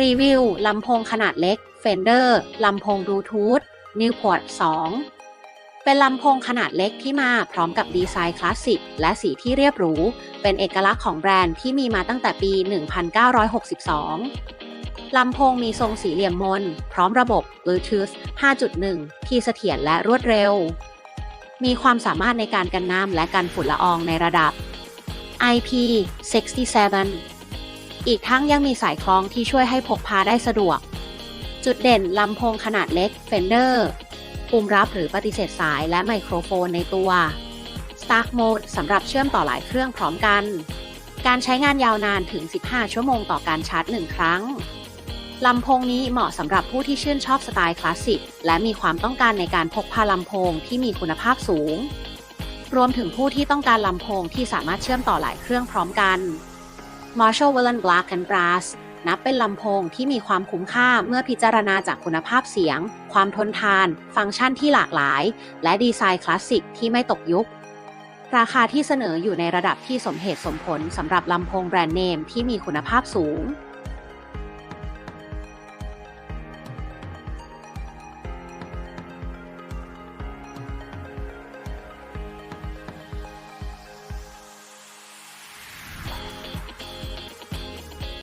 รีวิวลำโพงขนาดเล็ก Fender ลำโพงบลูทูธ Newport 2 เป็นลำโพงขนาดเล็กที่มาพร้อมกับดีไซน์คลาสสิกและสีที่เรียบหรู เป็นเอกลักษณ์ของแบรนด์ที่มีมาตั้งแต่ปี 1962 ลำโพงมีทรงสี่เหลี่ยมมน พร้อมระบบ Bluetooth 5.1 ที่เสถียรและรวดเร็ว มีความสามารถในการกันน้ำและกันฝุ่นละอองในระดับ IP67 อีกทั้งยังมีสายคล้องที่ช่วยให้พกพาได้สะดวก จุดเด่นลำโพงขนาดเล็ก Fender ปุ่มรับหรือปฏิเสธสายและไมโครโฟนในตัว Start Mode สำหรับเชื่อมต่อหลายเครื่องพร้อมกัน การใช้งานยาวนานถึง 15 ชั่วโมงต่อการชาร์จ 1 ครั้ง ลำโพงนี้เหมาะสำหรับผู้ที่ชื่นชอบสไตล์คลาสสิก และมีความต้องการในการพกพาลำโพงที่มีคุณภาพสูง รวมถึงผู้ที่ต้องการลำโพงที่สามารถเชื่อมต่อหลายเครื่องพร้อมกัน Marshall w e l l e n Black and Brass นับเป็นลำโพงที่มีความคุ้มค่าเมื่อพิจารณาจากคุณภาพเสียง ความทนทาน ฟังก์ชันที่หลากหลาย และดีไซน์คลาสสิกที่ไม่ตกยุค ราคาที่เสนออยู่ในระดับที่สมเหตุสมผลสำหรับลำโพงแบรนด์เนมที่มีคุณภาพสูง